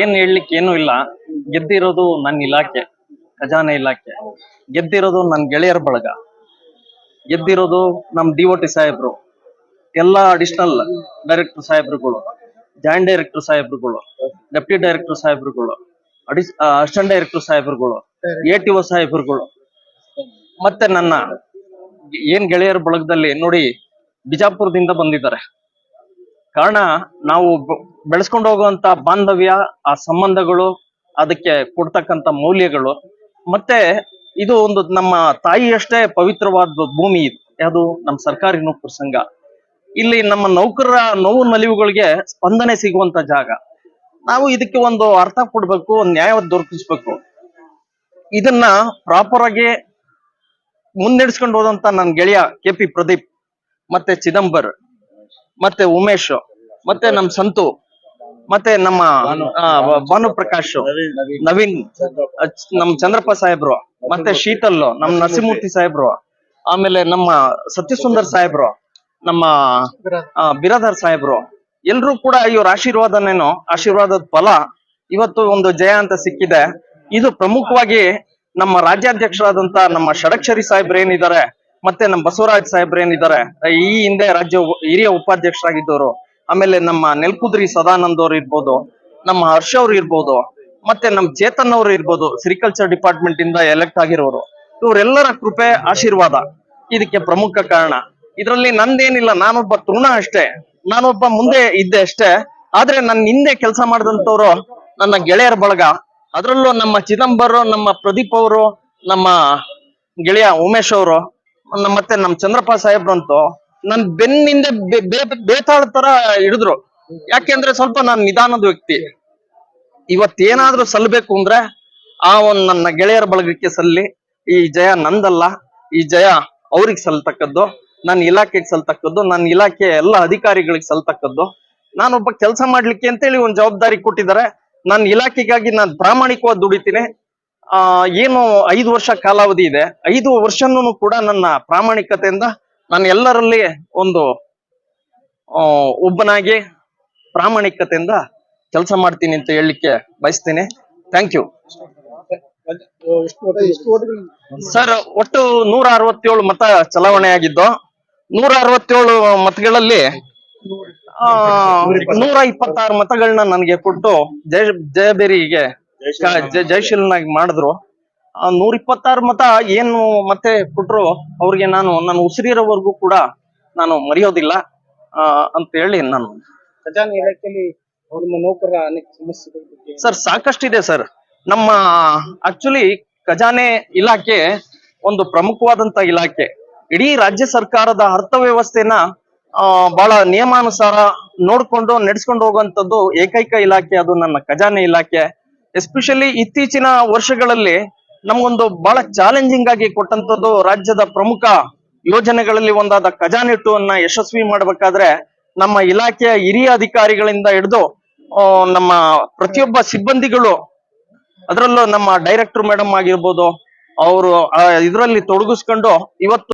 ಏನ್ ಹೇಳ್ಲಿಕ್ಕೆ ಏನು ಇಲ್ಲ. ಗೆದ್ದಿರೋದು ನನ್ನ ಇಲಾಖೆ, ಖಜಾನೆ ಇಲಾಖೆ. ಗೆದ್ದಿರೋದು ನನ್ನ ಗೆಳೆಯರ ಬಳಗ. ಗೆದ್ದಿರೋದು ನಮ್ ಡಿ ಒ ಟಿ ಸಾಹೇಬ್ರು. ಎಲ್ಲಾ ಅಡಿಷನಲ್ ಡೈರೆಕ್ಟರ್ ಸಾಹೇಬ್ರುಗಳು ಜಾಯಿಂಟ್ ಡೈರೆಕ್ಟರ್ ಸಾಹೇಬ್ರುಗಳು ಡೆಪ್ಟಿ ಡೈರೆಕ್ಟರ್ ಸಾಹೇಬ್ರುಗಳು ಅಡಿ ಅಸಿಸ್ಟೆಂಟ್ ಡೈರೆಕ್ಟರ್ ಸಾಹೇಬ್ರುಗಳು ಎ ಟಿ ಒ ಸಾಹೇಬ್ರುಗಳು. ಮತ್ತೆ ನನ್ನ ಏನ್ ಗೆಳೆಯರ ಬಳಗದಲ್ಲಿ ನೋಡಿ ಬಿಜಾಪುರದಿಂದ ಬಂದಿದ್ದಾರೆ. ಕಾರಣ ನಾವು ಬೆಳೆಸ್ಕೊಂಡು ಹೋಗುವಂತ ಬಾಂಧವ್ಯ, ಆ ಸಂಬಂಧಗಳು, ಅದಕ್ಕೆ ಕೊಡ್ತಕ್ಕಂತ ಮೌಲ್ಯಗಳು. ಮತ್ತೆ ಇದು ಒಂದು ನಮ್ಮ ತಾಯಿಯಷ್ಟೇ ಪವಿತ್ರವಾದ ಭೂಮಿ ಇದು. ಯಾವುದು? ನಮ್ಮ ಸರ್ಕಾರಿ ನೌಕರ ಸಂಘ. ಇಲ್ಲಿ ನಮ್ಮ ನೌಕರರ ನೋವು ನಲಿವುಗಳಿಗೆ ಸ್ಪಂದನೆ ಸಿಗುವಂತ ಜಾಗ. ನಾವು ಇದಕ್ಕೆ ಒಂದು ಅರ್ಥ ಕೊಡ್ಬೇಕು, ಒಂದು ನ್ಯಾಯ ದೊರಕಿಸ್ಬೇಕು. ಇದನ್ನ ಪ್ರಾಪರ್ ಆಗಿ ಮುನ್ನಡೆಸ್ಕೊಂಡು ಹೋದಂತ ನನ್ನ ಗೆಳೆಯ ಕೆ ಪಿ ಪ್ರದೀಪ್, ಮತ್ತೆ ಚಿದಂಬರ್, ಮತ್ತೆ ಉಮೇಶ್, ಮತ್ತೆ ನಮ್ ಸಂತು. ಮತ್ತೆ ನಮ್ಮ ಭಾನು ಪ್ರಕಾಶ್ ನವೀನ್ ನಮ್ ಚಂದ್ರಪ್ಪ ಸಾಹೇಬ್ರು. ಮತ್ತೆ ಶೀತಲ್ ನಮ್ ನರಸಿಂಹಮೂರ್ತಿ. ಸಾಹೇಬ್ರು. ಆಮೇಲೆ ನಮ್ಮ ಸತ್ಯಸುಂದರ್ ಸಾಹೇಬ್ರು. ನಮ್ಮ ಬಿರಾದರ್ ಸಾಹೇಬ್ರು. ಎಲ್ರು ಕೂಡ ಇವ್ರ ಆಶೀರ್ವಾದನೇನು ಆಶೀರ್ವಾದದ ಫಲ ಇವತ್ತು ಒಂದು ಜಯ ಅಂತ ಸಿಕ್ಕಿದೆ. ಇದು ಪ್ರಮುಖವಾಗಿ ನಮ್ಮ ರಾಜ್ಯಾಧ್ಯಕ್ಷರಾದಂತ ನಮ್ಮ ಷಡಕ್ಷರಿ ಸಾಹೇಬ್ರು ಏನಿದ್ದಾರೆ ಮತ್ತೆ ನಮ್ಮ ಬಸವರಾಜ್ ಸಾಹೇಬ್ರು ಏನಿದ್ದಾರೆ ಈ ಹಿಂದೆ ರಾಜ್ಯ ಹಿರಿಯ ಉಪಾಧ್ಯಕ್ಷರಾಗಿದ್ದವರು. ಆಮೇಲೆ ನಮ್ಮ ನೆಲ್ಕುದ್ರಿ ಸದಾನಂದ್ ಅವ್ರು ಇರ್ಬೋದು, ನಮ್ಮ ಹರ್ಷ ಅವ್ರು ಇರ್ಬೋದು, ಮತ್ತೆ ನಮ್ಮ ಚೇತನ್ ಅವರು ಇರ್ಬೋದು ಸಿರಿಕಲ್ಚರ್ ಡಿಪಾರ್ಟ್ಮೆಂಟ್ ಇಂದ ಎಲೆಕ್ಟ್ ಆಗಿರೋರು. ಇವರೆಲ್ಲರ ಕೃಪೆ, ಆಶೀರ್ವಾದ ಇದಕ್ಕೆ ಪ್ರಮುಖ ಕಾರಣ. ಇದರಲ್ಲಿ ನಂದೇನಿಲ್ಲ, ನಾನೊಬ್ಬ ತೃಣ ಅಷ್ಟೇ, ನಾನೊಬ್ಬ ಮುಂದೆ ಇದ್ದೆ ಅಷ್ಟೇ. ಆದ್ರೆ ನನ್ನ ಹಿಂದೆ ಕೆಲಸ ಮಾಡಿದಂತವ್ರು ನನ್ನ ಗೆಳೆಯರ ಬಳಗ. ಅದರಲ್ಲೂ ನಮ್ಮ ಚಿದಂಬರ್, ನಮ್ಮ ಪ್ರದೀಪ್ ಅವರು, ನಮ್ಮ ಗೆಳೆಯ ಉಮೇಶ್ ಅವರು ಮತ್ತೆ ನಮ್ಮ ಚಂದ್ರಪ್ಪ ಸಾಹೇಬ್ರಂತೂ ನನ್ ಬೆನ್ನಿಂದ ಬೇತಾಳ ತರ ಹಿಡಿದ್ರು. ಯಾಕೆಂದ್ರೆ ಸ್ವಲ್ಪ ನಾನು ನಿಧಾನದ ವ್ಯಕ್ತಿ. ಇವತ್ತೇನಾದ್ರೂ ಸಲ್ಬೇಕು ಅಂದ್ರೆ ಆ ಒಂದ್ ನನ್ನ ಗೆಳೆಯರ ಬಳಗಕ್ಕೆ ಸಲ್ಲಿ. ಈ ಜಯ ನಂದಲ್ಲ. ಈ ಜಯ ಅವ್ರಿಗೆ ಸಲ್ತಕ್ಕದ್ದು. ನನ್ನ ಇಲಾಖೆಗೆ ಸಲ್ತಕ್ಕದ್ದು. ನನ್ನ ಇಲಾಖೆ ಎಲ್ಲ ಅಧಿಕಾರಿಗಳಿಗೆ ಸಲ್ತಕ್ಕದ್ದು. ನಾನೊಬ್ಬ ಕೆಲಸ ಮಾಡ್ಲಿಕ್ಕೆ ಅಂತೇಳಿ ಒಂದ್ ಜವಾಬ್ದಾರಿ ಕೊಟ್ಟಿದ್ದಾರೆ. ನನ್ನ ಇಲಾಖೆಗಾಗಿ ನಾನು ಪ್ರಾಮಾಣಿಕವಾಗಿ ದುಡಿತೀನಿ. ಆ, ಏನು ಐದು ವರ್ಷ ಕಾಲಾವಧಿ ಇದೆ. ಐದು ವರ್ಷನೂ ಕೂಡ ನನ್ನ ಪ್ರಾಮಾಣಿಕತೆಯಿಂದ ನಾನು ಎಲ್ಲರಲ್ಲಿ ಒಂದು ಒಬ್ಬನಾಗಿ ಪ್ರಾಮಾಣಿಕತೆಯಿಂದ ಕೆಲಸ ಮಾಡ್ತೀನಿ ಅಂತ ಹೇಳಲಿಕ್ಕೆ ಬಯಸ್ತೀನಿ. ಥ್ಯಾಂಕ್ ಯು ಸರ್ ಒಟ್ಟು ನೂರ ಅರವತ್ತೇಳು ಮತ ಚಲಾವಣೆ ಆಗಿದ್ದು ನೂರ ಅರವತ್ತೇಳು ಮತಗಳಲ್ಲಿ ನೂರ ಇಪ್ಪತ್ತಾರು ಮತಗಳನ್ನ ನನಗೆ ಕೊಟ್ಟು ಜಯ ಜಯಬೇರಿಗೆ ಜಯಶೀಲನಾಗಿ ಮಾಡಿದ್ರು. ನೂರ ಇಪ್ಪತ್ತಾರು ಮತ ಏನು ಮತ್ತೆ ಕೊಟ್ರು ಅವ್ರಿಗೆ ನಾನು ನನ್ನ ಉಸಿರಿರೋವರೆಗೂ ಕೂಡ ನಾನು ಮರೆಯೋದಿಲ್ಲ. ಅಂತ ಹೇಳಿ ನಾನು. ಖಜಾನೆ ಇಲಾಖೆಯಲ್ಲಿ ನಿಮ್ಮ ನೌಕರರ ಅನೇಕ ಸಮಸ್ಯೆಗಳ ಬಗ್ಗೆ ಸರ್ ಸಾಕಷ್ಟಿದೆ ಸರ್. ನಮ್ಮ ಆಕ್ಚುಲಿ ಖಜಾನೆ ಇಲಾಖೆ ಒಂದು ಪ್ರಮುಖವಾದಂತ ಇಲಾಖೆ. ಇಡೀ ರಾಜ್ಯ ಸರ್ಕಾರದ ಅರ್ಥವ್ಯವಸ್ಥೆನ ಆ, ಬಹಳ ನಿಯಮಾನುಸಾರ ನೋಡ್ಕೊಂಡು ನಡೆಸ್ಕೊಂಡು ಹೋಗುವಂತದ್ದು ಏಕೈಕ ಇಲಾಖೆ ಅದು ನನ್ನ ಖಜಾನೆ ಇಲಾಖೆ. ಎಸ್ಪೆಷಲಿ ಇತ್ತೀಚಿನ ವರ್ಷಗಳಲ್ಲಿ ನಮ್ಗೊಂದು ಬಹಳ ಚಾಲೆಂಜಿಂಗ್ ಆಗಿ ಕೊಟ್ಟಂತದ್ದು ರಾಜ್ಯದ ಪ್ರಮುಖ ಯೋಜನೆಗಳಲ್ಲಿ ಒಂದಾದ ಖಜಾನೆ ಟು ಅನ್ನ ಯಶಸ್ವಿ ಮಾಡಬೇಕಾದ್ರೆ ನಮ್ಮ ಇಲಾಖೆಯ ಹಿರಿಯ ಅಧಿಕಾರಿಗಳಿಂದ ಹಿಡಿದು ನಮ್ಮ ಪ್ರತಿಯೊಬ್ಬ ಸಿಬ್ಬಂದಿಗಳು, ಅದರಲ್ಲೂ ನಮ್ಮ ಡೈರೆಕ್ಟರ್ ಮೇಡಮ್ ಆಗಿರ್ಬೋದು, ಅವರು ಇದರಲ್ಲಿ ತೊಡಗಿಸ್ಕೊಂಡು ಇವತ್ತು